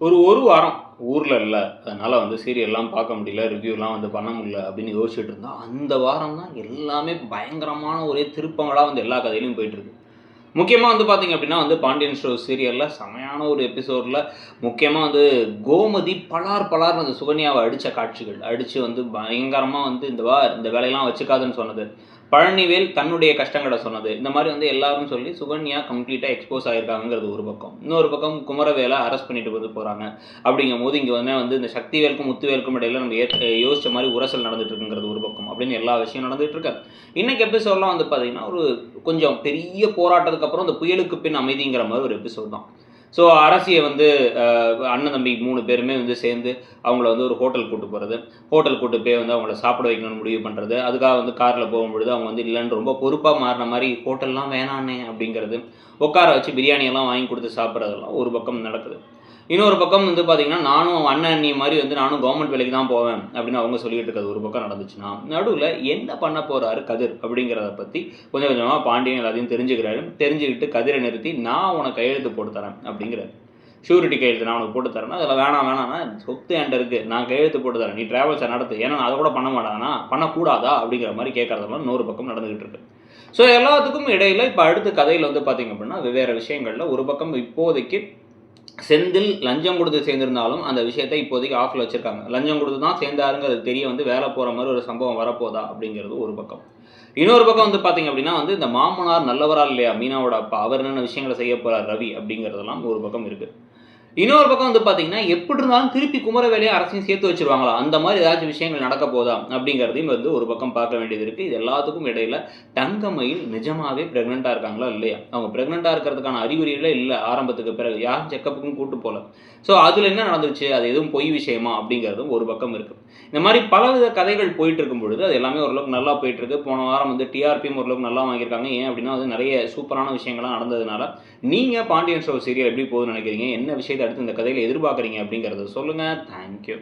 ஒரு ஒரு வாரம் ஊரில் இல்லை. அதனால் வந்து சீரியல்லாம் பார்க்க முடியல ரிவ்யூலாம் வந்து பண்ண முடியல அப்படின்னு யோசிச்சுட்டு இருந்தோம் அந்த வாரம் தான் எல்லாமே பயங்கரமான ஒரே திருப்பங்களாக வந்து எல்லா கதையிலையும் போயிட்டுருக்கு முக்கியமாக வந்து பார்த்தீங்க அப்படின்னா வந்து பாண்டியன் ஷோ சீரியலில் செமையான ஒரு எபிசோடில் முக்கியமாக வந்து கோமதி பலார் பலார் அந்த சுகன்யாவை அடித்த காட்சிகள் அடித்து வந்து பயங்கரமாக வந்து இந்த வா இந்த வேலையெல்லாம் வச்சுக்காதுன்னு சொன்னது. பழனிவேல் தன்னுடைய கஷ்டங்களை சொன்னது. இந்த மாதிரி வந்து எல்லாரும் சொல்லி சுகன்யா கம்ப்ளீட்டாக எக்ஸ்போஸ் ஆகிருக்காங்கிறது ஒரு பக்கம். இன்னொரு பக்கம் குமரவேலை அரெஸ்ட் பண்ணிட்டு வந்து போகிறாங்க அப்படிங்கும் போது இங்கே வந்து வந்து இந்த சக்திவேலுக்கும் முத்துவேலுக்கும் இடையில நம்ம ஏற்க யோசிச்ச மாதிரி உரசல் நடந்துட்டு இருக்குங்கிறது ஒரு பக்கம். அப்படின்னு எல்லா விஷயம் நடந்துட்டு இருக்காது இன்னைக்கு எபிசோட்லாம் வந்து பார்த்தீங்கன்னா ஒரு கொஞ்சம் பெரிய போராட்டத்துக்கு அப்புறம் இந்த புயலுக்கு பின் அமைதிங்கிற மாதிரி ஒரு எபிசோட் தான். ஸோ அரசியை வந்து அண்ணன் தம்பி மூணு பேருமே வந்து சேர்ந்து அவங்கள வந்து ஒரு ஹோட்டல் கூட்டு போகிறது ஹோட்டல் கூட்டு போய் வந்து அவங்கள சாப்பிட வைக்கணும்னு முடிவு பண்ணுறது அதுக்காக வந்து காரில் போகும்பொழுது அவங்க வந்து இல்லைன்னு ரொம்ப பொறுப்பாக மாறின மாதிரி ஹோட்டல்லாம் வேணானே அப்படிங்கிறது. உட்கார வச்சு பிரியாணி எல்லாம் வாங்கி கொடுத்து சாப்பிட்றதெல்லாம் ஒரு பக்கம் நடக்குது. இன்னொரு பக்கம் வந்து பார்த்தீங்கன்னா நானும் அண்ணன் அண்ணி மாதிரி வந்து நானும் கவர்மெண்ட் வேலைக்கு தான் போவேன் அப்படின்னு அவங்க சொல்லிட்டு இருக்கிறது ஒரு பக்கம் நடந்துச்சுன்னா நடுவில் என்ன பண்ண போகிறாரு கதிர் அப்படிங்கிறத பற்றி கொஞ்சம் கொஞ்சமாக பாண்டியன் எல்லாத்தையும் தெரிஞ்சுக்கிறாரு. தெரிஞ்சுக்கிட்டு கதிரை நிறுத்தி நான் உனக்கு கையெழுத்து போட்டு தரேன் அப்படிங்கிறாரு. ஷூரிட்டி கையெழுத்து நான் உனக்கு போட்டு தரேன்னா அதில் வேணாம் வேணாம்னா சொத்து என்கிட்ட இருக்குது நான் கையெழுத்து போட்டு தரேன். நீ ட்ராவல்ஸை நடத்து. ஏன்னா நான் அதை கூட பண்ண மாட்டானா? பண்ணக்கூடாதா? அப்படிங்கிற மாதிரி கேட்கறதெல்லாம் இன்னொரு பக்கம் நடந்துகிட்டு இருக்கு. ஸோ எல்லாத்துக்கும் இடையில இப்போ அடுத்த கதையில் வந்து பார்த்தீங்க அப்படின்னா வெவ்வேறு விஷயங்களில் ஒரு பக்கம் இப்போதைக்கு செந்தில் லஞ்சம் கொடுத்து சேர்ந்திருந்தாலும் அந்த விஷயத்தை இப்போதைக்கு ஆஃபில் வச்சுருக்காங்க. லஞ்சம் கொடுத்து தான் சேர்ந்தாருங்கிறது தெரிய வந்து வேலை போகிற மாதிரி ஒரு சம்பவம் வரப்போதா அப்படிங்கிறது ஒரு பக்கம். இன்னொரு பக்கம் வந்து பார்த்தீங்க அப்படின்னா வந்து இந்த மாமனார் நல்லவரா இல்லையா? மீனாவோட அப்பா. அவர் என்னென்ன விஷயங்களை செய்ய போகிறார் ரவி அப்படிங்கிறதெல்லாம் ஒரு பக்கம் இருக்குது இன்னொரு பக்கம் வந்து பார்த்தீங்கன்னா எப்படி இருந்தாலும் திருப்பி குமரவேலையை அரசையும் சேர்த்து வச்சிருவாங்களா? அந்த மாதிரி ஏதாச்சும் விஷயங்கள் நடக்க போதா? அப்படிங்கிறதையும் வந்து ஒரு பக்கம் பார்க்க வேண்டியது இருக்குது இது எல்லாத்துக்கும் இடையில தங்கமயில் நிஜமாவே ப்ரெக்னெண்ட்டாக இருக்காங்களா இல்லையா? அவங்க ப்ரெக்னெண்ட்டாக இருக்கிறதுக்கான அறிகுறிகளே இல்லை ஆரம்பத்துக்கு பிறகு. யாரும் செக்கப்புக்கும் கூட்டு போகல ஸோ அதில் என்ன நடந்துச்சு? அது எதுவும் பொய் விஷயமா? அப்படிங்கிறதும் ஒரு பக்கம் இருக்குது இந்த மாதிரி பலவித கதைகள் போயிட்டு இருக்கும் பொழுது அது எல்லாமே ஓரளவுக்கு நல்லா போயிட்டு இருக்கு. போன வாரம் வந்து டிஆர்பியும் ஓரளவுக்கு நல்லா வாங்கியிருக்காங்க. ஏன் அப்படின்னா வந்து நிறைய சூப்பரான விஷயங்கள்லாம் நடந்ததுனால நீங்கள் பாண்டியன் ஷோ சீரியல் எப்படி போகுதுன்னு நினைக்கிறீங்க? என்ன விஷயத்தை அடுத்து இந்த கதையில் எதிர்பார்க்குறீங்க அப்படிங்கிறத சொல்லுங்கள் தேங்க்யூ